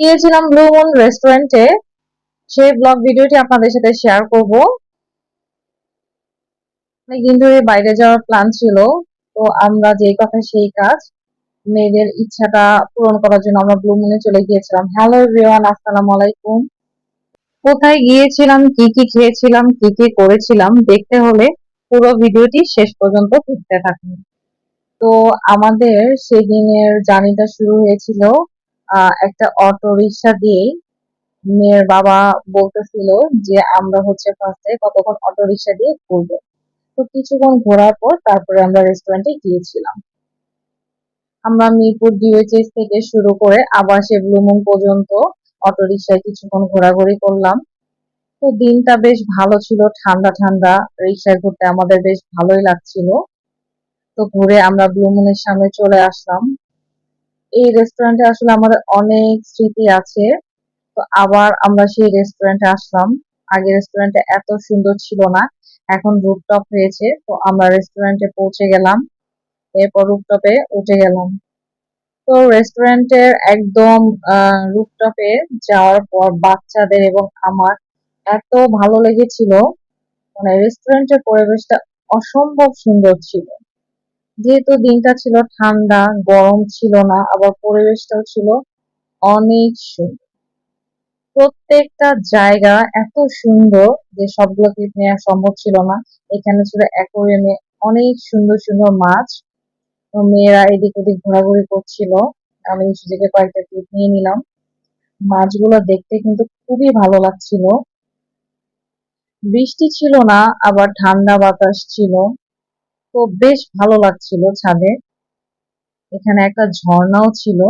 গিয়েছিলাম blue moon রেস্টুরেন্টে সেই ব্লগ ভিডিওটি আপনাদের সাথে শেয়ার করব। অনেকদিন ধরে বাইরে যাওয়ার প্ল্যান ছিল। তো আমরা যে কথা সেই কাজ, মেয়েদের ইচ্ছাটা পূরণ করার জন্য আমরা ব্লু মুনে চলে গিয়েছিলাম। হ্যালো রিওয়ান আসসালামু আলাইকুম। কোথায় গিয়েছিলাম, কি কি খেয়েছিলাম, কি কি করেছিলাম, দেখতে হলে পুরো ভিডিওটি শেষ পর্যন্ত দেখতে থাকুন। তো আমাদের সেদিনের জার্নিটা শুরু হয়েছিল। একটা অটো রিক্সা দিয়েই মেয়ের বাবা বলতেছিল যে আমরা হচ্ছে ফার্স্টে কতক্ষণ অটো রিক্সা দিয়ে ঘুরবো। তো কিছুক্ষণ ঘোরার পর তারপরে আমরা রেস্টুরেন্টে গিয়েছিলাম। আমরা মিরপুর ডিওএইচএস থেকে শুরু করে আবার সে ব্লুমুন পর্যন্ত অটো রিক্সায় কিছুক্ষণ ঘোরাঘুরি করলাম। তো দিনটা বেশ ভালো ছিল, ঠান্ডা ঠান্ডা, রিক্সায় ঘুরতে আমাদের বেশ ভালোই লাগছিল। তো ঘুরে আমরা ব্লুমুনের সামনে চলে আসলাম। এই রেস্টুরেন্টে আসলে আমাদের অনেক স্মৃতি আছে। তো আবার আমরা সেই রেস্টুরেন্টে আসলাম। আগে রেস্টুরেন্টে এত সুন্দর ছিল না, এখন রুপটপ হয়েছে। তো আমরা রেস্টুরেন্টে পৌঁছে গেলাম। এরপর রুপটপে উঠে গেলাম। তো রেস্টুরেন্টের একদম রুপটপে যাওয়ার পর বাচ্চাদের এবং আমার এত ভালো লেগেছিল। মানে রেস্টুরেন্টের পরিবেশটা অসম্ভব সুন্দর ছিল। যেহেতু দিনটা ছিল ঠান্ডা, গরম ছিল না, আবার পরিবেশটাও ছিল অনেক সুন্দর। প্রত্যেকটা জায়গা এত সুন্দর যে সবগুলো ক্লিপ নেওয়া সম্ভব ছিল না। এখানে ছিল অ্যাকোরিয়ামে অনেক সুন্দর সুন্দর মাছ। মেয়েরা এদিক ওদিক ঘোরাঘুরি করছিল। আমি সুযোগে কয়েকটা ক্লিপ নিয়ে নিলাম। মাছগুলো দেখতে কিন্তু খুবই ভালো লাগছিল। বৃষ্টি ছিল না, আবার ঠান্ডা বাতাস ছিল। তো বেশ ভালো লাগছিল ছাদে। এখানে একটা ঝর্ণাও ছিল।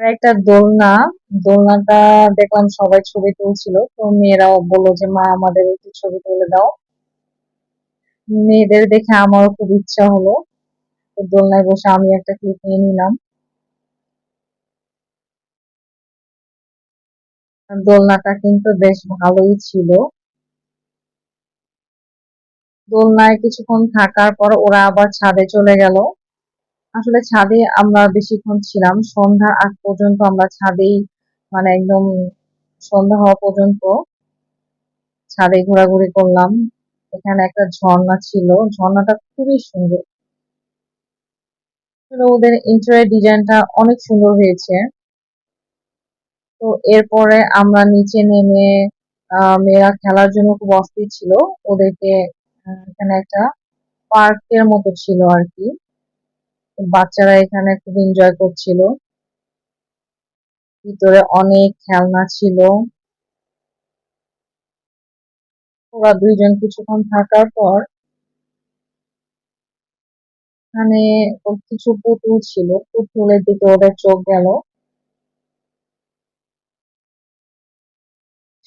একটা দোলনা। দোলনাটা দেখলাম সবাই ছবি তুলছিল। তো মেয়েরাও বলল যে, মা, আমাদের একটু ছবি তুলে দাও। মেয়েদের দেখে আমারও খুব ইচ্ছা হলো। তো দোলনায় বসে আমি একটা ক্লিপ নিয়ে নিলাম। দোলনাটা কিন্তু বেশ ভালোই ছিল। দোলনায় কিছুক্ষণ থাকার পর ওরা আবার ছাদে চলে গেল। আসলে ছাদে আমরা বেশিক্ষণ ছিলাম। সন্ধ্যার আগ পর্যন্ত আমরা ছাদেই মানে একদম সন্ধ্যা হওয়া পর্যন্ত ছাদে ঘোরাঘুরি করলাম। এখানে একটা ঝর্ণা ছিল। ঝর্ণাটা খুবই সুন্দর। ওদের ইন্টারিয়ার ডিজাইনটা অনেক সুন্দর হয়েছে। তো এরপরে আমরা নিচে নেমে মেয়েরা খেলার জন্য খুব অস্থির ছিল। ওদেরকে এখানে একটা পার্কের মতো ছিল আর কি বাচ্চারা এখানে খুব এনজয় করছিল। ভিতরে অনেক খেলনা ছিল। ওরা দুইজন কিছুক্ষণ থাকার পর এখানে কিছু পুতুল ছিল। পুতুলের দিকে ওদের চোখ গেল।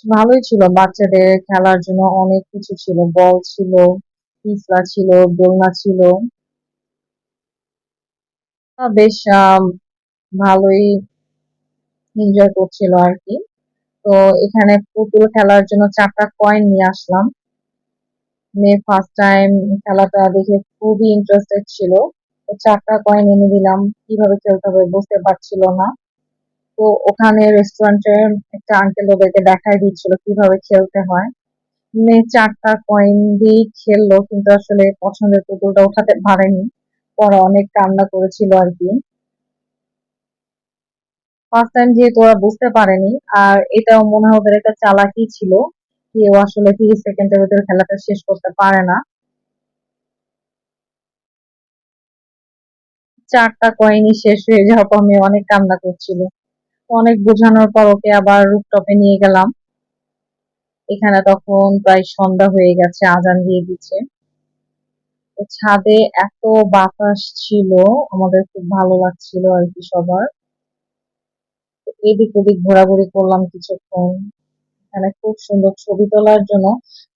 ভালোই ছিল। বাচ্চাদের খেলার জন্য অনেক কিছু ছিল। বল ছিল, পিছলা ছিল, দোলনা ছিল। বেশ ভালোই এনজয় করছিল আর কি তো এখানে পুতুল খেলার জন্য চারটা কয়েন নিয়ে আসলাম। মেয়ে ফার্স্ট টাইম খেলাটা দেখে খুবই ইন্টারেস্টেড ছিল। তো চারটা কয়েন এনে দিলাম। কীভাবে খেলতে হবে বুঝতে পারছিল না। তো ওখানে রেস্টুরেন্টে একটা আঙ্কেল ওদেরকে দেখাই দিচ্ছিল কীভাবে খেলতে হয়। মেয়ে চারটা কয়েন দিয়ে খেললো, কিন্তু আসলে পছন্দের পুতুলটা ওঠাতে পারেনি। পরে অনেক কান্না করেছিল আর কি। ফার্স্ট টাইম যেহেতু ওরা বুঝতে পারেনি, আর এটাও মনে হয় ওদের একটা চালাকি ছিল কেউ আসলে তিরিশ সেকেন্ডের ভিতরে খেলাটা শেষ করতে পারে না। চারটা কয়েনই শেষ হয়ে যাওয়ার পর মেয়ে অনেক কান্না করছিল। অনেক বোঝানোর পর ওকে আবার রুপটপে নিয়ে গেলাম। এখানে তখন প্রায় সন্ধ্যা হয়ে গেছে, আজান দিয়ে দিচ্ছে। ছাদে এত বাতাস ছিল, আমাদের খুব ভালো লাগছিল আর কি সবার। এদিক ওদিক ঘোরাঘুরি করলাম কিছুক্ষণ। এখানে খুব সুন্দর ছবি তোলার জন্য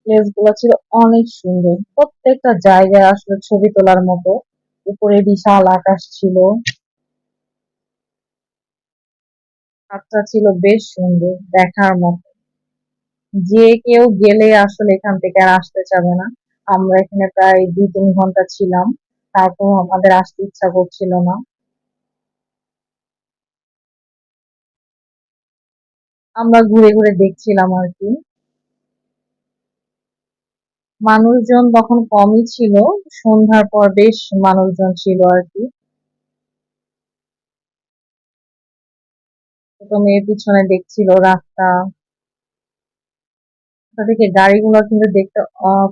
প্লেসগুলো ছিল অনেক সুন্দর। প্রত্যেকটা জায়গায় আসলে ছবি তোলার মতো। উপরে বিশাল আকাশ ছিল। রাতটা ছিল বেশ সুন্দর, দেখার মতো। যে কেউ গেলে আসলে এখান থেকে আর আসতে চাবে না। আমরা এখানে প্রায় দুই তিন ঘণ্টা ছিলাম তারপর আমাদের আসতে ইচ্ছা করছিল না। আমরা ঘুরে ঘুরে দেখছিলাম আর কি। মানুষজন তখন কমই ছিল, সন্ধ্যার পর বেশ মানুষজন ছিল আর কি। ছোট মেয়ের পিছনে দেখছিল রাস্তা। থেকে গাড়িগুলো কিন্তু দেখতে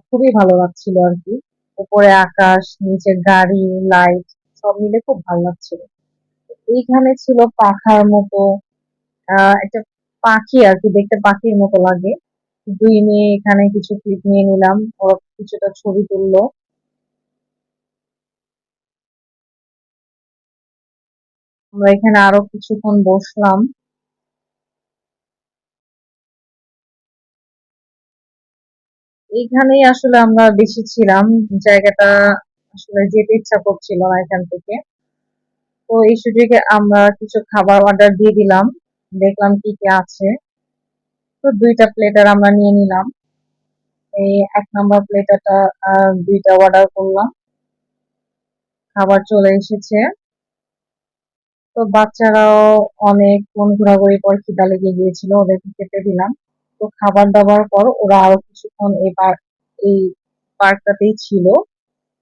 খুবই ভালো লাগছিল আর কি। উপরে আকাশ, নিচে গাড়ি লাইট সব মিলে খুব ভালো লাগছিল। এইখানে ছিল পাখার মতো একটা পাখি আর কি, দেখতে পাখির মতো লাগে। দুই মেয়ে এখানে কিছু ক্লিপ নিয়ে নিলাম, ওরা কিছুটা ছবি তুললো। আমরা এখানে আরও কিছুক্ষণ বসলাম। এইখানেই আসলে আমরা বেশি ছিলাম, জায়গাটা আসলে যেতে ইচ্ছা করছিল না এখান থেকে। তো এই সুযোগে আমরা কিছু খাবার অর্ডার দিয়ে দিলাম, দেখলাম কি কি আছে। তো দুইটা প্লেটার আমরা নিয়ে নিলাম। এই এক নম্বর প্লেটারটা দুইটা অর্ডার করলাম। খাবার চলে এসেছে। তো বাচ্চারাও অনেক মন ঘোরাঘুরি পর খিদা লেগে গিয়েছিল, ওদেরকে খেতে দিলাম। তো খাবার দাবার পর ওরা আরও কিছুক্ষণ এই পার্ক এই পার্কটাতেই ছিল।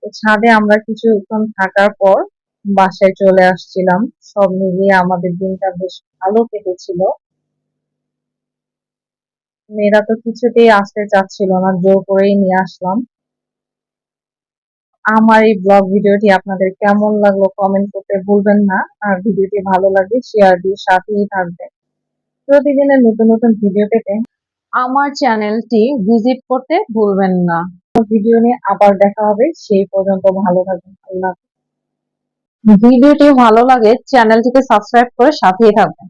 তো ছাদে আমরা কিছুক্ষণ থাকার পর বাসায় চলে আসছিলাম। সব মিলিয়ে আমাদের দিনটা বেশ ভালো কেটেছিল। মেয়েরা তো কিছুতেই আসতে চাচ্ছিল না, জোর করেই নিয়ে আসলাম। আমার এই ব্লগ ভিডিওটি আপনাদের কেমন লাগল কমেন্ট করতে ভুলবেন না। আর ভিডিওটি ভালো লাগলে শেয়ার দিয়ে সাথেই থাকবেন। প্রতিদিনের নতুন নতুন ভিডিও পেতে আমার চ্যানেলটি ভিজিট করতে ভুলবেন না। ভিডিও নিয়ে আবার দেখা হবে। সেই পর্যন্ত ভালো থাকবেন। ভিডিওটি ভালো লাগে চ্যানেলটিকে সাবস্ক্রাইব করে সাথেই থাকবেন।